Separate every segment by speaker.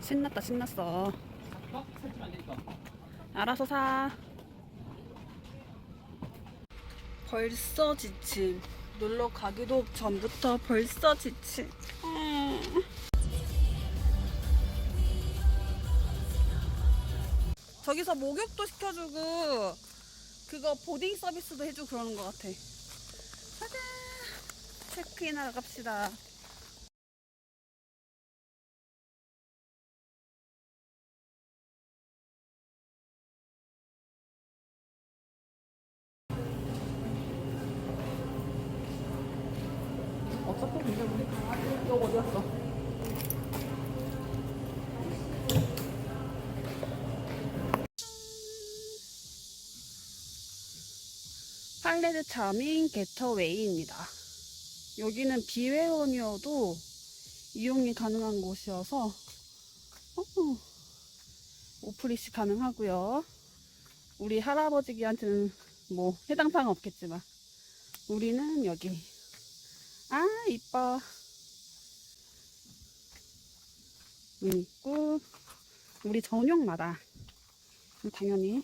Speaker 1: 신났다 신났어. 알아서 사. 벌써 지침 놀러 가기도 전부터 벌써 지침 음. 저기서 목욕도 시켜주고 그거 보딩 서비스도 해주고 그러는 것 같아. 가자 체크인하러 갑시다 어차피 근데 우리 강아지 너 어디 갔어? 팔레드 차밍 게터웨이입니다. 여기는 비회원이어도 이용이 가능한 곳이어서 어, 오프리시 가능하고요. 우리 할아버지기한테는 뭐 해당 사항 없겠지만 우리는 여기 아 이뻐 있고 우리 전용마다 당연히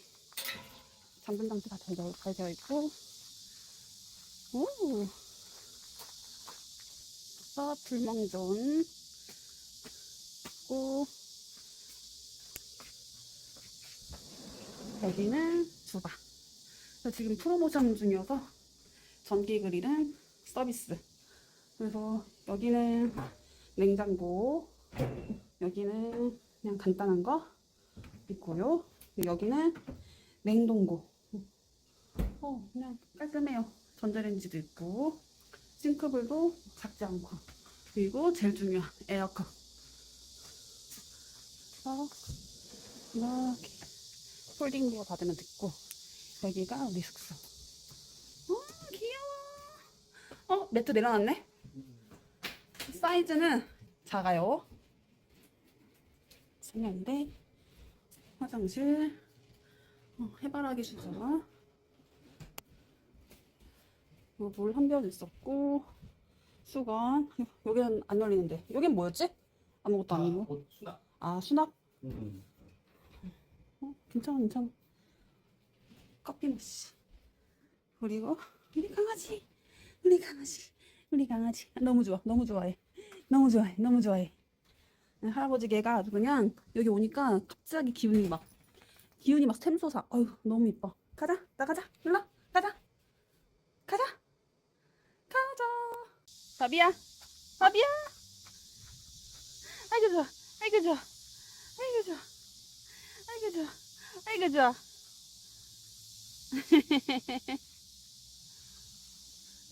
Speaker 1: 잠금 장치 다 잘 되어 있고 오서 불멍존 있고 여기는 주방 지금 프로모션 중이어서 전기 그릴은 서비스 그래서 여기는 냉장고, 여기는 그냥 간단한 거 있고요. 여기는 냉동고. 어, 그냥 깔끔해요. 전자레인지도 있고, 싱크볼도 작지 않고, 그리고 제일 중요한 에어컨. 그래서 이렇게 폴딩도어 닫으면 됐고, 여기가 우리 숙소. 어, 귀여워. 어, 매트 내려놨네? 사이즈는 작아요. 세면대, 화장실, 어, 해바라기 어, 물 한 병 있었고, 수건. 여기는 안 열리는데. 여긴 뭐였지? 아무것도 아니고.
Speaker 2: 옷 수납.
Speaker 1: 아, 수납?
Speaker 2: 응.
Speaker 1: 어, 괜찮아, 괜찮아. 커피 머시. 그리고 우리 강아지, 우리 강아지, 우리 강아지. 너무 좋아, 너무 좋아해. 너무 좋아해, 너무 좋아해. 네, 할아버지 개가 아주 그냥 여기 오니까 갑자기 기분이 막 기운이 막 샘솟아. 어휴, 너무 이뻐. 가자, 나가자. 일로. 가자. 가자. 바비야, 바비야. 아이고 좋아, 아이고 좋아, 아이고 좋아, 아이고 좋아, 아이고 좋아.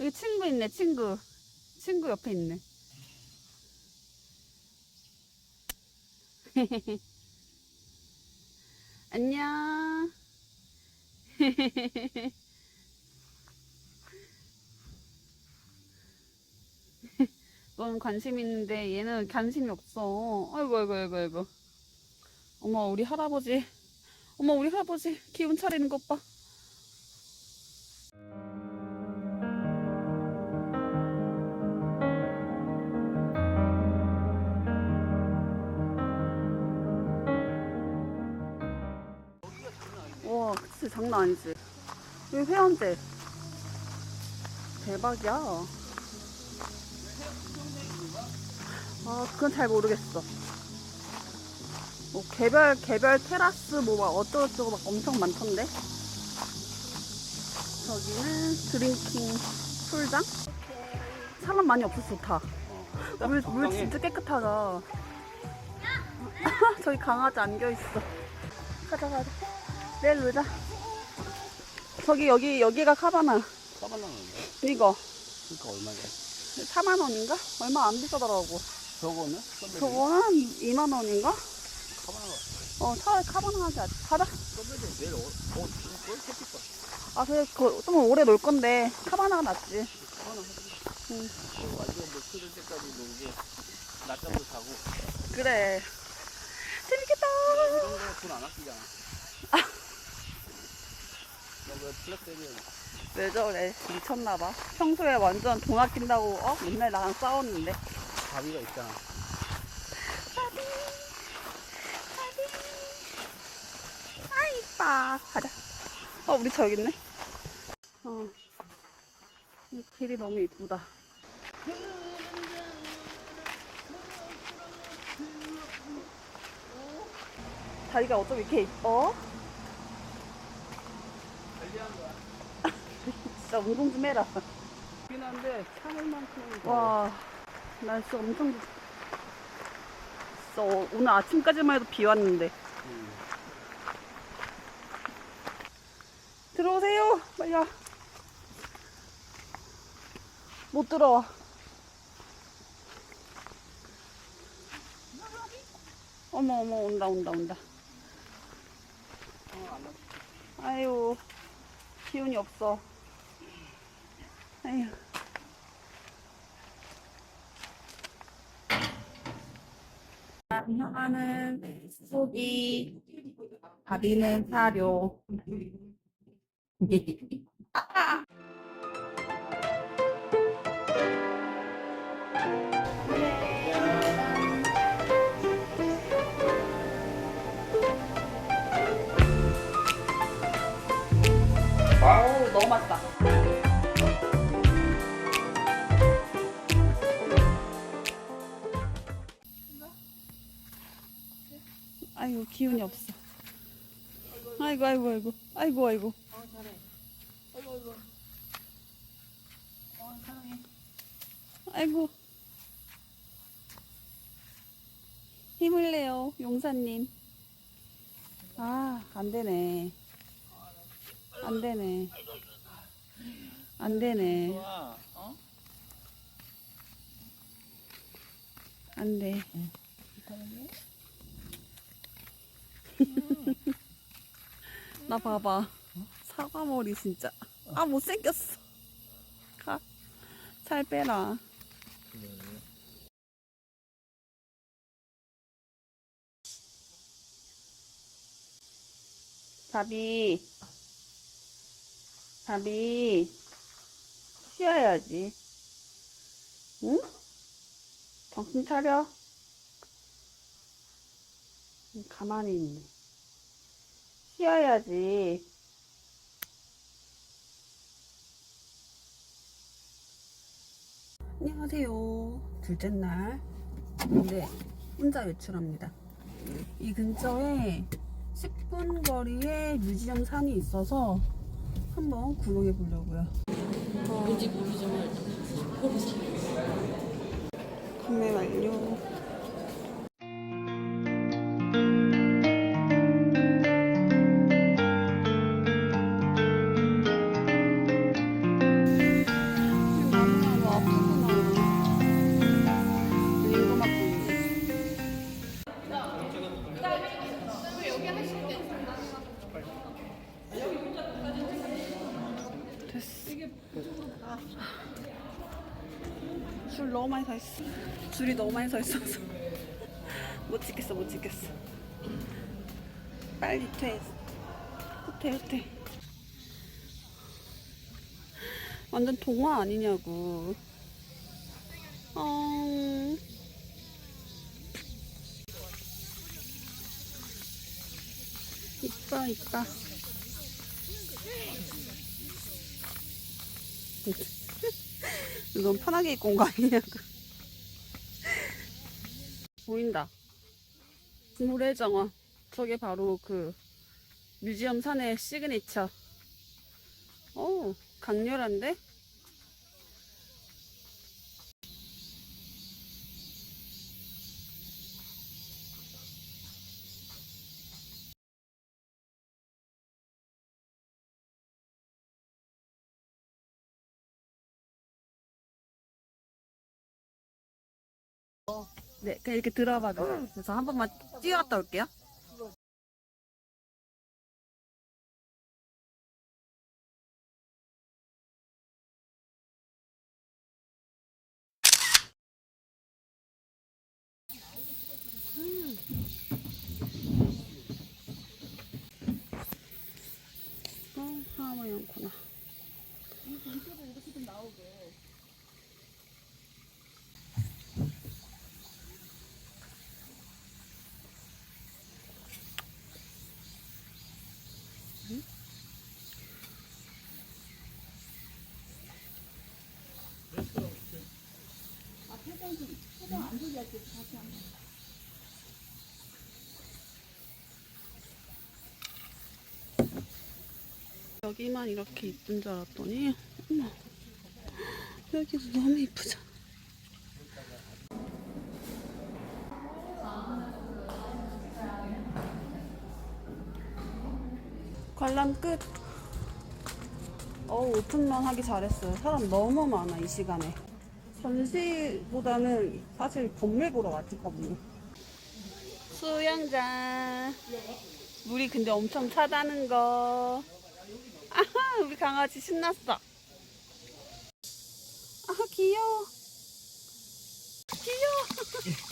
Speaker 1: 여기 친구 있네, 친구. 친구 옆에 있네. 안녕. 넌 관심 있는데 얘는 관심이 없어. 아이고, 아이고, 아이고, 아이고. 어머, 우리 할아버지. 어머, 우리 할아버지 기운 차리는 것 봐. 와, 그치, 장난 아니지. 여기 회원제. 대박이야. 아, 그건 잘 모르겠어. 뭐, 개별, 개별 테라스, 뭐, 막 어쩌고저쩌고 막 엄청 많던데? 저기는 드링킹 풀장? 사람 많이 없어서 좋다. 물, 물 진짜 깨끗하다. 저기 강아지 안겨있어. 가자, 가자. 내일 놀자. 저기, 여기, 여기가 카바나.
Speaker 2: 까발랑인데.
Speaker 1: 이거.
Speaker 2: 그러니까 얼마냐?
Speaker 1: 4만 원인가? 얼마 안 비싸더라고.
Speaker 2: 저거는?
Speaker 1: 저거는 2만 원인가?
Speaker 2: 카바나가.
Speaker 1: 어, 차라리 카바나 하자. 가자.
Speaker 2: 서베드 내일 어, 어, 뭘 햇빛 봐.
Speaker 1: 아, 그래, 그, 좀 오래 놀 건데, 카바나가 낫지.
Speaker 2: 카바나 하지.
Speaker 1: 응.
Speaker 2: 어, 완전 뭐 그럴 때까지 놀고 낮잠도 자고
Speaker 1: 그래. 재밌겠다.
Speaker 2: 이런 거 돈 안 아끼잖아. 너왜 블랙베리
Speaker 1: 왜 저래? 미쳤나봐. 평소에 완전 돈 아낀다고, 어? 맨날 나랑 싸웠는데.
Speaker 2: 바비가 있잖아.
Speaker 1: 바비, 바비. 아 이뻐. 가자. 어 우리 저기 있네. 어. 이 길이 너무 이쁘다. 다리가 어쩜 이렇게 이뻐? 관리한 거야. 진짜 운동 좀 해라.
Speaker 2: 긴 한데 참을 만큼.
Speaker 1: 와. 날씨 엄청 진짜 어, 오늘 아침까지만 해도 비 왔는데. 들어오세요. 빨리 와. 못 들어와. 어머 어머 온다 온다 온다. 아유 기운이 없어. 아유 형아는 소기, 바비는 사료. 어우, 너무 맛있다. 아이고, 기운이 없어. 아이고, 아이고, 아이고, 아이고, 아이고.
Speaker 2: 어 잘해 아이고 아이고 어 사랑해
Speaker 1: 아이고. 힘을 내요, 용사님. 아, 안 되네. 안 되네. 안 되네.
Speaker 2: 어?
Speaker 1: 안 돼. 나 봐봐. 사과머리 진짜. 아, 못생겼어. 가. 살 빼라. 답이. 답이. 쉬어야지. 응? 정신 차려. 음, 가만히 있네. 쉬어야지. 안녕하세요. 둘째 날. 근데 혼자 외출합니다. 이 근처에 10분 거리에 뮤지엄 산이 있어서 한번 구경해 보려고요.
Speaker 2: 왠지 모르지만
Speaker 1: 구매 완료. 줄 너무 많이 서 있어. 줄이 너무 많이 서 있어서 못 찍겠어, 못 찍겠어. 빨리 퇴. 후퇴, 후퇴. 완전 동화 아니냐고. 어. 이뻐, 이뻐. 너무 편하게 입고 온 거 아니냐고. 보인다. 모래정원. 저게 바로 그 뮤지엄 산의 시그니처. 오, 강렬한데? 네, 그냥 이렇게 들어봐도. 그래서 한 번만 뛰어갔다 올게요. 어, 하모니 않구나. 아, 표정 안 좋게 할게, 다시 한 번. 여기만 이렇게 이쁜 줄 알았더니, 어머, 여기도 너무 이쁘잖아. 관람 끝. 어우, 오픈런 하기 잘했어요. 사람 너무 많아, 이 시간에. 전시보다는 사실 건물 보러 왔지, 건물. 수영장. 물이 근데 엄청 차다는 거. 아하, 우리 강아지 신났어. 아, 귀여워. 귀여워.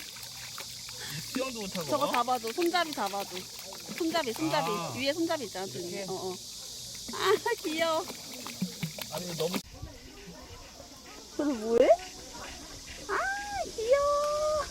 Speaker 2: 수영도 못하고.
Speaker 1: 저거 잡아줘. 손잡이 잡아줘. 손잡이, 손잡이.
Speaker 2: 아.
Speaker 1: 위에 손잡이 있잖아, 등에. 어, 어. 아, 귀여워.
Speaker 2: 아니 너무
Speaker 1: 저거 뭐해?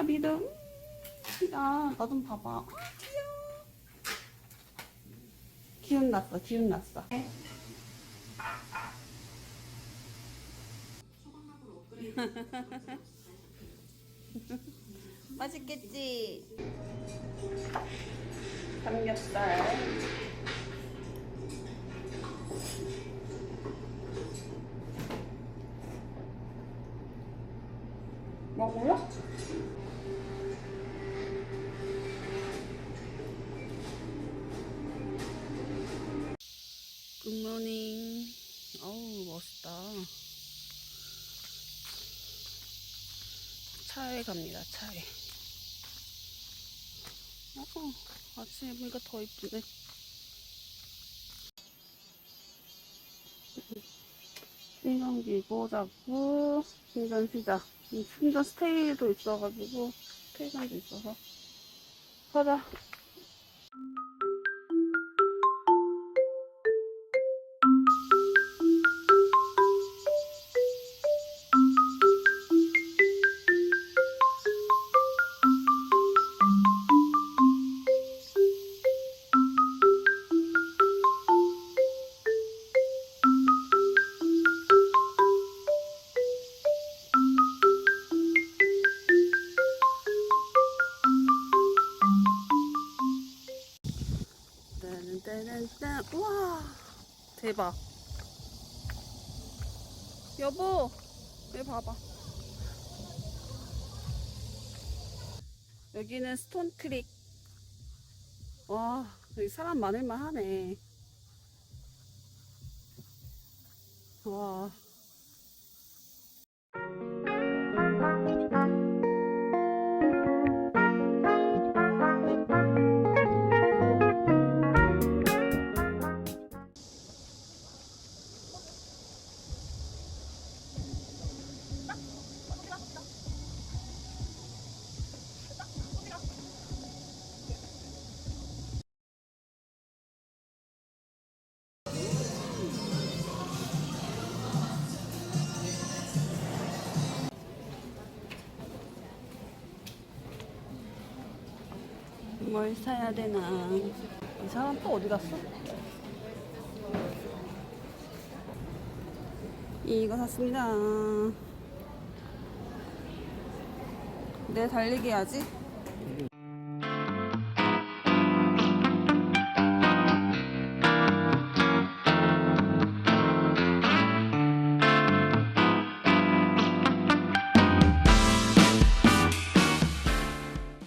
Speaker 1: 아, 믿음. 야, 나 좀 봐봐. 아, 귀여워. 기운 났어, 기운 났어. 맛있겠지? 삼겹살. 차에 갑니다, 차에. 어, 아침에 보니까 더 이쁘네. 신경기고 잡고, 신전 시작. 신전 스테이도 있어가지고, 스테이장도 있어서. 가자. 대박. 여보 여기 봐봐. 여기는 스톤 크릭. 와 여기 사람 많을만 하네. 와 뭘 사야 되나. 이 사람 또 어디 갔어? 이거 샀습니다. 내 달리기 해야지